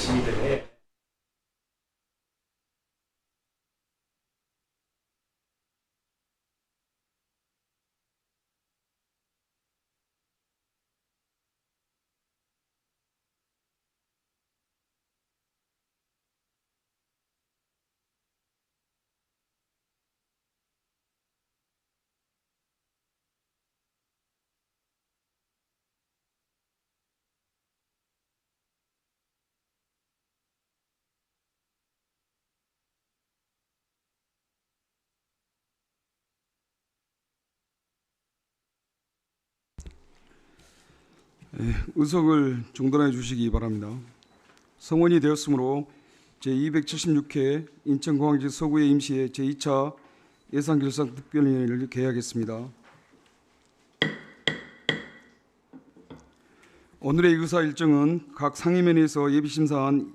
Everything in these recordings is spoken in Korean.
것이기 때 의석을 중단해 주시기 바랍니다. 성원이 되었으므로 제276회 인천공항지 서구의 임시회 제2차 예산결산 특별위원회를 개하겠습니다. 오늘의 의사 일정은 각 상임위원회에서 예비심사한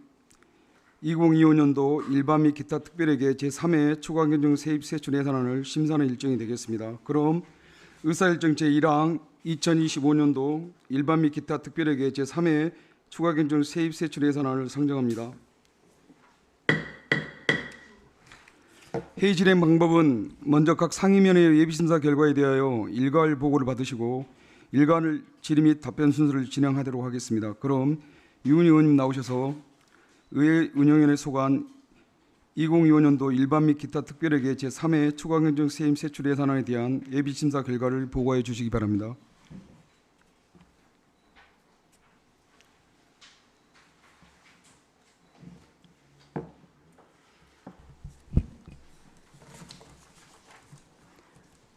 2025년도 일반 및 기타 특별회계 제3회 추가경정 세입 세출 예산안을 심사하는 일정이 되겠습니다. 그럼 의사 일정 제1항 2025년도 일반 및 기타 특별회계 제3회 추가경정 세입 세출 예산안을 상정합니다. 회의 진행 방법은 먼저 각 상임위원회 예비심사 결과에 대하여 일괄 보고를 받으시고 일괄 질의 및 답변 순서를 진행하도록 하겠습니다. 그럼 유은 의원님 나오셔서 의회 운영위원회 소관 2025년도 일반 및 기타 특별회계 제3회 추가경정 세임 세출 예산안에 대한 예비심사 결과를 보고해 주시기 바랍니다.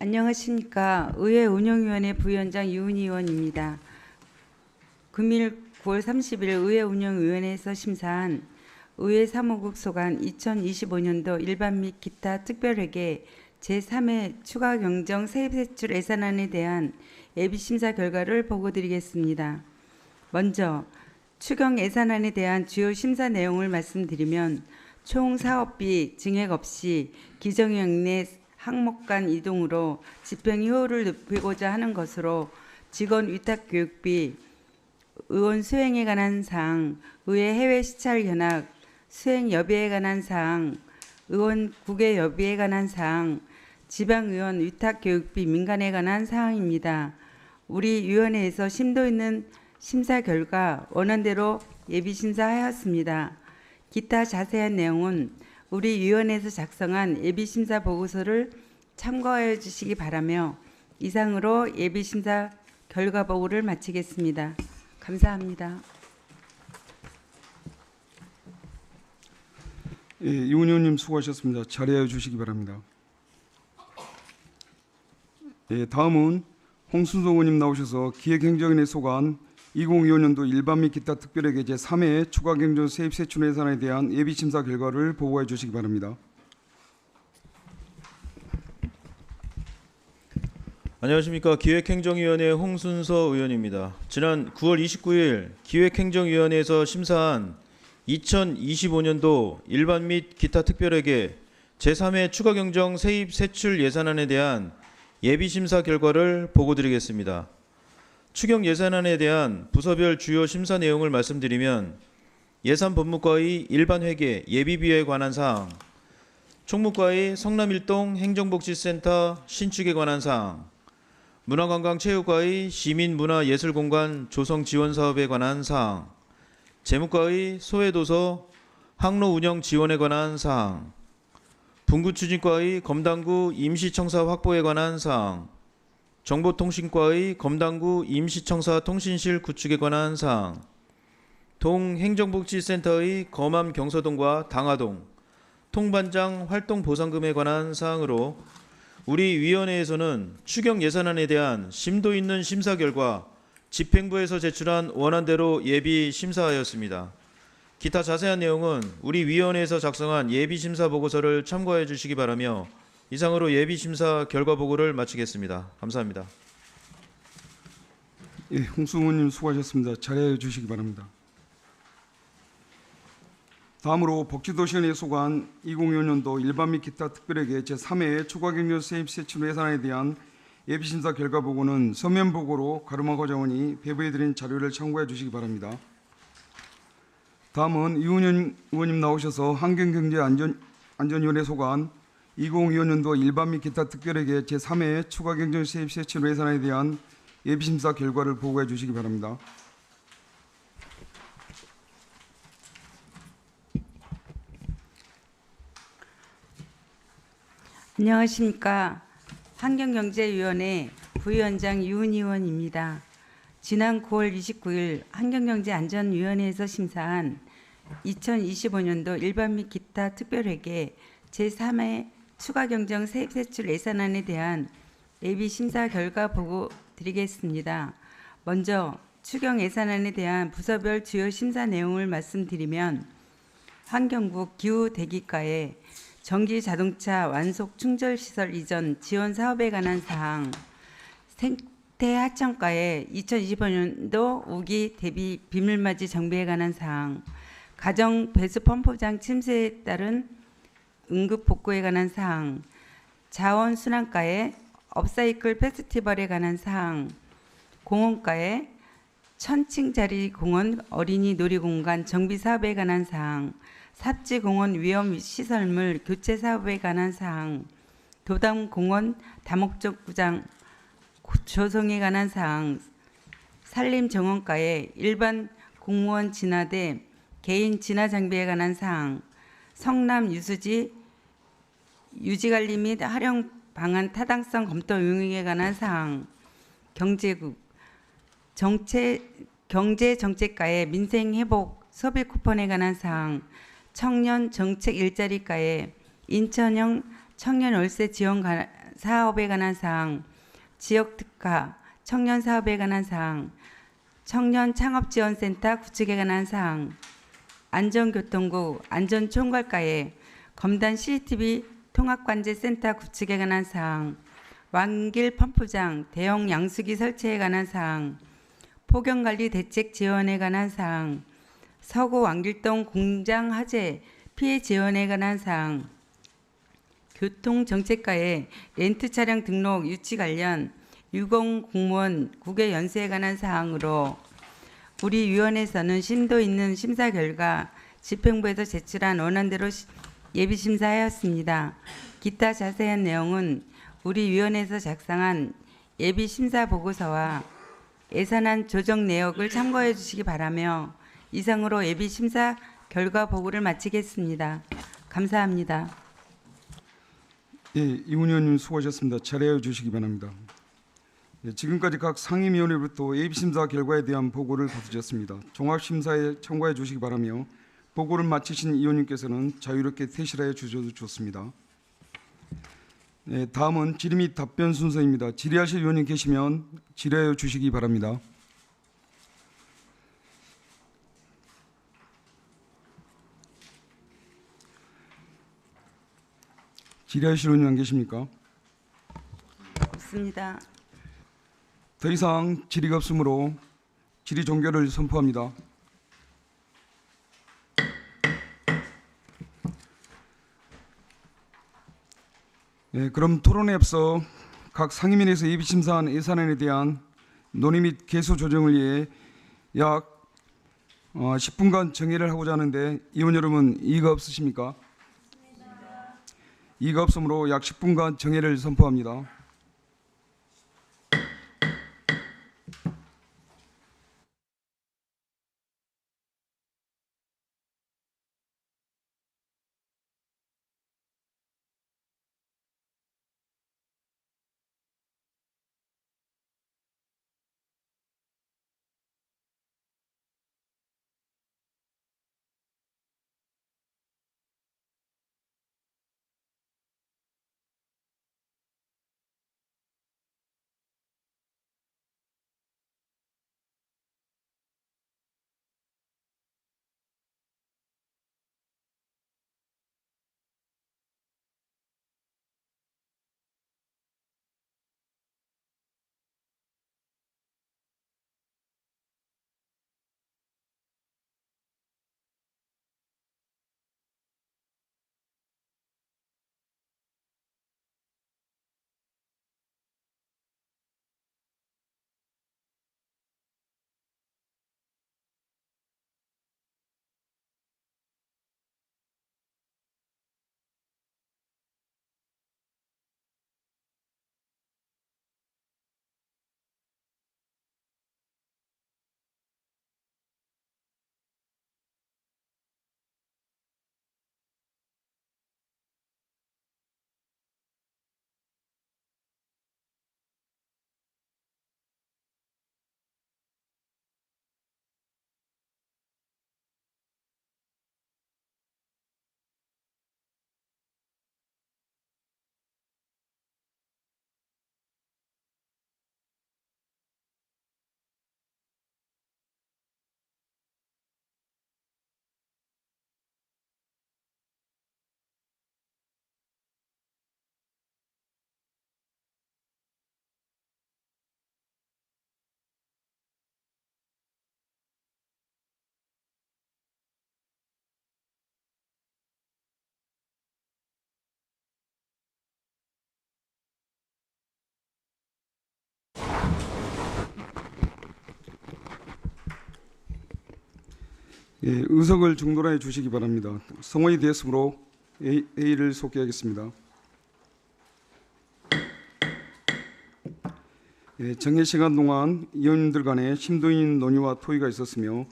안녕하십니까. 의회 운영위원회 부위원장 유은희 의원입니다. 금일 9월 30일 의회 운영위원회에서 심사한 의회 사무국 소관 2025년도 일반 및 기타 특별회계 제3회 추가 경정 세입세출 예산안에 대한 예비심사 결과를 보고드리겠습니다. 먼저 추경 예산안에 대한 주요 심사 내용을 말씀드리면 총 사업비 증액 없이 기정형 내 항목 간 이동으로 집행 효율을 높이고자 하는 것으로 직원 위탁 교육비, 의원 수행에 관한 사항, 의회 해외 시찰 견학, 수행 여비에 관한 사항, 의원 국외 여비에 관한 사항, 지방의원 위탁 교육비 민간에 관한 사항입니다. 우리 위원회에서 심도 있는 심사 결과 원안대로 예비 심사하였습니다. 기타 자세한 내용은 우리 위원회에서 작성한 예비 심사 보고서를 참고해 주시기 바라며 이상으로 예비 심사 결과 보고를 마치겠습니다. 감사합니다. 예, 이훈 의원님 수고하셨습니다. 자리해 주시기 바랍니다. 예, 다음은 홍순성 의원님 나오셔서 기획행정위원회 소관 2025년도 일반 및 기타 특별회계 제3회 추가경정 세입 세출 예산에 대한 예비 심사 결과를 보고해 주시기 바랍니다. 안녕하십니까 기획행정위원회 홍순서 의원입니다. 지난 9월 29일 기획행정위원회에서 심사한 2025년도 일반 및 기타 특별회계 제3회 추가경정 세입 세출 예산안에 대한 예비심사 결과를 보고드리겠습니다. 추경 예산안에 대한 부서별 주요 심사 내용을 말씀드리면 예산 법무과의 일반 회계 예비비에 관한 사항, 총무과의 성남일동 행정복지센터 신축에 관한 사항, 문화관광체육과의 시민문화예술공간 조성 지원 사업에 관한 사항, 재무과의 소외도서 항로 운영 지원에 관한 사항, 분구추진과의 검당구 임시청사 확보에 관한 사항, 정보통신과의 검당구 임시청사 통신실 구축에 관한 사항, 동행정복지센터의 검암 경서동과 당하동, 통반장 활동 보상금에 관한 사항으로 우리 위원회에서는 추경 예산안에 대한 심도 있는 심사 결과 집행부에서 제출한 원안대로 예비 심사하였습니다. 기타 자세한 내용은 우리 위원회에서 작성한 예비 심사 보고서를 참고해 주시기 바라며 이상으로 예비 심사 결과 보고를 마치겠습니다. 감사합니다. 예, 의원님 수고하셨습니다. 자리해 주시기 바랍니다. 다음으로 복지도시원회 소관 2025년도 일반 및 기타 특별회계 제3회 추가경정 세입 세출 예산안에 대한 예비심사 결과 보고는 서면 보고로 가르마 과장원이 배부해드린 자료를 참고해 주시기 바랍니다. 다음은 이훈현 의원님 나오셔서 환경경제안전위원회 소관 2025년도 일반 및 기타 특별회계 제3회 추가 경정 세입 세출 예산에 대한 예비심사 결과를 보고해 주시기 바랍니다. 안녕하십니까. 환경경제위원회 부위원장 유은희 의원입니다. 지난 9월 29일 환경경제안전위원회에서 심사한 2025년도 일반 및 기타 특별회계 제3회 추가 경정 세입 세출 예산안에 대한 예비 심사 결과 보고 드리겠습니다. 먼저 추경 예산안에 대한 부서별 주요 심사 내용을 말씀드리면 환경부 기후 대기과에 전기 자동차 완속 충전 시설 이전 지원 사업에 관한 사항, 생태 하천과의 2025년도 우기 대비 비물맞이 정비에 관한 사항, 가정 배수 펌프장 침수에 따른 응급 복구에 관한 사항, 자원 순환과의 업사이클 페스티벌에 관한 사항, 공원과의 천칭자리 공원 어린이 놀이공간 정비 사업에 관한 사항, 삽지 공원 위험 시설물 교체 사업에 관한 사항, 도담 공원 다목적 구장 조성에 관한 사항, 산림 정원과의 일반 공무원 진화대 개인 진화 장비에 관한 사항, 성남 유수지 유지관리 및 활용 방안 타당성 검토 용역에 관한 사항, 경제국. 정책 경제 정책과의 민생 회복 소비 쿠폰에 관한 사항, 청년 정책 일자리과의 인천형 청년 월세 지원 가- 사업에 관한 사항, 지역 특화 청년 사업에 관한 사항, 청년 창업 지원 센터 구축에 관한 사항, 안전교통부 안전총괄과의 검단 CCTV 통합관제센터 구축에 관한 사항, 왕길 펌프장 대형 양수기 설치에 관한 사항, 폭염관리 대책 지원에 관한 사항, 서구 왕길동 공장 화재 피해 지원에 관한 사항, 교통정책과의 렌트 차량 등록 유치 관련 유공 공무원 국외 연수에 관한 사항으로 우리 위원회에서는 심도 있는 심사 결과 집행부에서 제출한 원안대로 시- 예비 심사하였습니다. 기타 자세한 내용은 우리 위원회에서 작성한 예비 심사 보고서와 예산안 조정 내역을 참고해 주시기 바라며 이상으로 예비 심사 결과 보고를 마치겠습니다. 감사합니다. 예, 이훈 의원님 수고하셨습니다. 차례해 주시기 바랍니다. 예, 지금까지 각 상임위원회부터 예비 심사 결과에 대한 보고를 받으셨습니다. 종합 심사에 참고해 주시기 바라며 보고를 마치신 의원님께서는 자유롭게 퇴실하여 주셔도 좋습니다. 예, 다음은 질의 및 답변 순서입니다. 질의하실 의원님 계시면 질의하여 주시기 바랍니다. 질의하실 의원님 안 계십니까? 없습니다. 더 이상 질의가 없으므로 질의 종결을 선포합니다. 네, 그럼 토론에 앞서 각 상임위에서 예비심사한 예산안에 대한 논의 및 개수 조정을 위해 약 어, 10분간 정회를 하고자 하는데 의원 여러분 이의가 없으십니까? 이의가 없으므로 약 10분간 정회를 선포합니다. 예, 의석을 중단해 주시기 바랍니다. 성원이 되었으므로 회의- 회의를 속개하겠습니다. 예, 정해 시간 동안 의원님들 간에 심도 있는 논의와 토의가 있었으며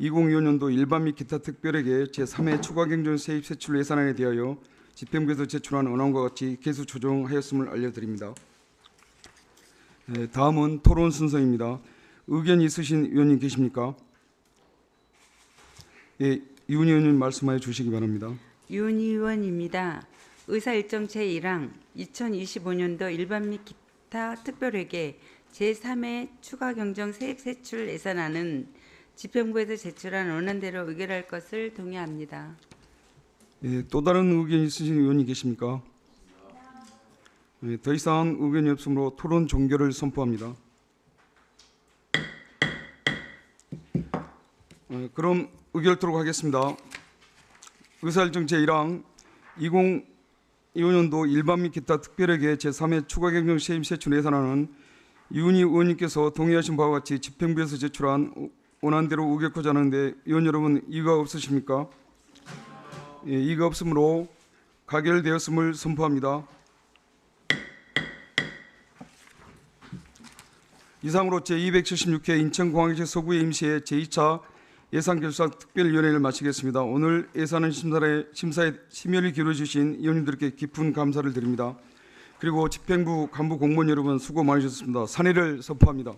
2025년도 일반 및 기타 특별회계 제3회 추가 경정 세입 세출 예산안에 대하여 집행부에서 제출한 언안과 같이 개수 조정하였음을 알려드립니다. 예, 다음은 토론 순서입니다. 의견 있으신 의원님 계십니까? 예, 이훈 의원님 말씀하여 주시기 바랍니다. 윤 의원입니다. 의사 일정 제1항 2025년도 일반 및 기타 특별회계 제3회 추가 경정 세액 세출 예산안은 집행부에서 제출한 원안대로 의결할 것을 동의합니다. 예, 또 다른 의견 있으신 의원님 계십니까? 예, 더 이상 의견이 없으므로 토론 종결을 선포합니다. 예, 그럼 의결토록 하겠습니다. 의사일정 제1항 2025년도 일반 및 기타 특별회계 제3회 추가 경정 세임 세출 예산안은 이훈희 의원님께서 동의하신 바와 같이 집행부에서 제출한 원안대로 의결코자 하는데 의원 여러분 이의가 없으십니까? 예, 이가 없으므로 가결되었음을 선포합니다. 이상으로 제276회 인천공항시 서구의 임시회 제2차 예산결산 특별위원회를 마치겠습니다. 오늘 예산안 심사에, 심사에 심혈을 기울여주신 의원님들께 깊은 감사를 드립니다. 그리고 집행부 간부 공무원 여러분 수고 많으셨습니다. 산회를 선포합니다.